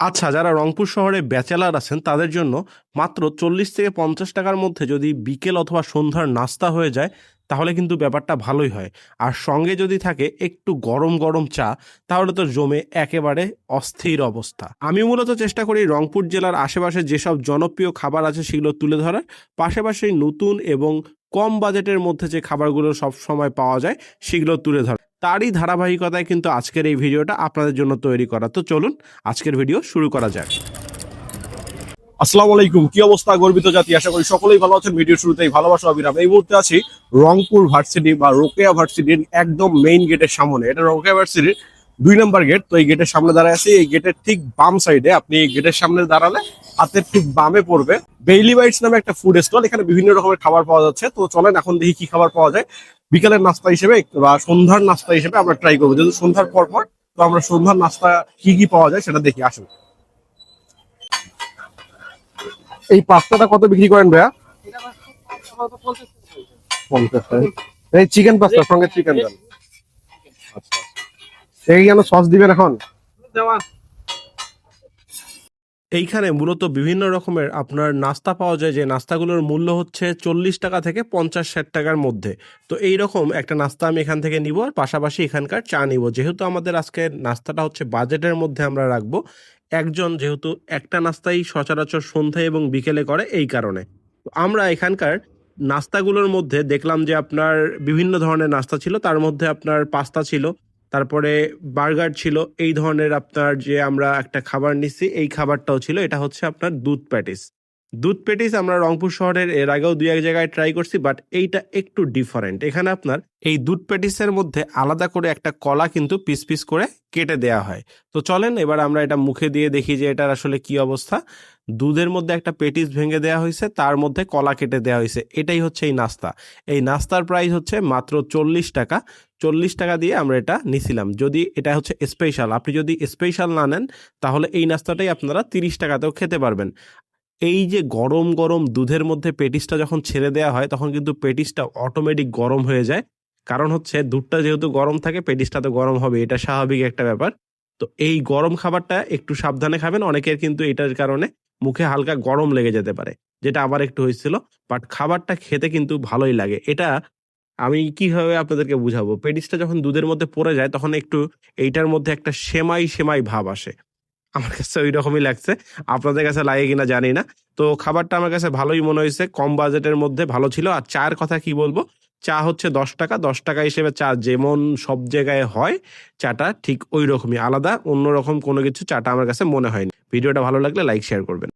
আচ্ছা যারা রংপুর শহরে ব্যাচেলার আছেন, তাদের জন্য মাত্র চল্লিশ থেকে পঞ্চাশ টাকার মধ্যে যদি বিকেল অথবা সন্ধ্যার নাস্তা হয়ে যায়, তাহলে কিন্তু ব্যাপারটা ভালোই হয়। আর সঙ্গে যদি থাকে একটু গরম গরম চা, তাহলে তো জমে একেবারে অস্থির অবস্থা। আমি মূলত চেষ্টা করি রংপুর জেলার আশেপাশে যেসব জনপ্রিয় খাবার আছে সেগুলো তুলে ধরার। পাশাপাশি নতুন এবং কম বাজেটের মধ্যে যে খাবারগুলো সব সময় পাওয়া যায়, সেগুলো তুলে ধরা তারই ধারাবাহিকতায় কিন্তু আজকের এই ভিডিওটা আপনাদের জন্য তৈরি করা। তো চলুন, আজকের ভিডিও শুরু করা যাক। আসসালামু আলাইকুম কি অবস্থা গর্বিত জাতি? আশা করি সকলেই ভালো আছেন। ভিডিও শুরুতেই ভালোবাসা অবিরাম এই মুহূর্তে আছি রংপুর ভার্সিটি বা রোকেয়া ভার্সিটির একদম মেইন গেটের সামনে। এটা রোকেয়া ভার্সিটির দুই নম্বর গেট তো এই গেটের সামনে দাঁড়ায় আছে। এই গেটের ঠিক বাম সাইডে আপনি এই গেটের সামনে দাঁড়ালে হাতের ঠিক বামে পড়বে বেইলি বাইটস নামে একটা ফুড স্টল এখানে বিভিন্ন রকমের খাবার পাওয়া যাচ্ছে। তো চলেন এখন দেখি কি খাবার পাওয়া যায়। বিকালের নাস্তা হিসেবে বা সন্ধ্যার নাস্তা হিসেবে আমরা ট্রাই করব। যেহেতু সন্ধ্যার পর পর, তো আমরা সন্ধ্যার নাস্তা কি কি পাওয়া যায় সেটা দেখি, আসুন। এই পাস্তাটা কত বিক্রি করেন ভাইয়া? পঞ্চাশ টাকা। এই চিকেন পাস্তা সঙ্গে চিকেন দেন। আচ্ছা এই কেন সস দিবেন এখন? এইখানে মূলত বিভিন্ন রকমের আপনার নাস্তা পাওয়া যায়, যে নাস্তাগুলোর মূল্য হচ্ছে চল্লিশ টাকা থেকে পঞ্চাশ ষাট টাকার মধ্যে। তো এই রকম একটা নাস্তা আমি এখান থেকে নিব আর পাশাপাশি এখানকার চা নিব। যেহেতু আমাদের আজকে নাস্তাটা হচ্ছে বাজেটের মধ্যে আমরা রাখব, একজন যেহেতু একটা নাস্তাই সচরাচর সন্ধ্যায় এবং বিকেলে করে এই কারণে। আমরা এখানকার নাস্তাগুলোর মধ্যে দেখলাম যে আপনার বিভিন্ন ধরনের নাস্তা ছিল, তার মধ্যে আপনার পাস্তা ছিল তারপরে বার্গার ছিল, এই ধরনের আপনার যে আমরা একটা খাবার নিচ্ছি এই খাবারটাও ছিল, এটা হচ্ছে আপনার দুধ প্যাটিস। দুধ প্যাটিস আমরা রংপুর শহরের, এর আগেও দুই এক জায়গায় ট্রাই করছি বাট এইটা একটু ডিফারেন্ট এখানে আপনার এই দুধ প্যাটিসের মধ্যে আলাদা করে একটা কলা কিন্তু পিস পিস করে কেটে দেয়া হয়। তো চলেন, এবার আমরা এটা মুখে দিয়ে দেখি যে এটার আসলে কি অবস্থা। দুধের মধ্যে একটা পেটিস ভেঙে দেওয়া হয়েছে, তার মধ্যে কলা কেটে দেওয়া হয়েছে। এটাই হচ্ছে এই নাস্তা। এই নাস্তার প্রাইস হচ্ছে মাত্র চল্লিশ টাকা। চল্লিশ টাকা দিয়ে আমরা এটা নিছিলাম। যদি এটা হচ্ছে স্পেশাল আপনি যদি স্পেশাল না নেন, তাহলে এই নাস্তাটাই আপনারা তিরিশ টাকাতেও খেতে পারবেন। এই যে গরম গরম দুধের মধ্যে পেটিসটা যখন ছেড়ে দেওয়া হয়, তখন কিন্তু পেটিসটা অটোমেটিক গরম হয়ে যায়। কারণ হচ্ছে দুধটা যেহেতু গরম থাকে, পেটিসটা তো গরম হবে, এটা স্বাভাবিক একটা ব্যাপার। তো এই গরম খাবারটা একটু সাবধানে খাবেন, অনেকের কিন্তু এটার কারণে মুখে হালকা গরম লেগে যেতে পারে, যেটা আবার একটু হয়েছিল। বাট খাবারটা খেতে কিন্তু ভালোই লাগে। এটা আমি কীভাবে আপনাদেরকে বুঝাবো? পেটিসটা যখন দুধের মধ্যে পড়ে যায়, তখন একটু এইটার মধ্যে একটা সেমাই সেমাই ভাব আসে। আমার কাছে ওই রকমই লাগছে। আপনাদের কাছে লাগে কিনা জানি না। তো খাবারটা আমার কাছে ভালোই মনে হয়েছে। কম বাজেটের মধ্যে ভালো ছিল। আর চার কথা কি বলব? চা হচ্ছে দশ টাকা। দশ টাকা হিসেবে চা যেমন সব জায়গায় হয়, চাটা ঠিক ওই রকমই আলাদা, অন্যরকম কোনো কিছু চাটা আমার কাছে মনে হয়নি। ভিডিওটা ভালো লাগলে লাইক শেয়ার করবেন।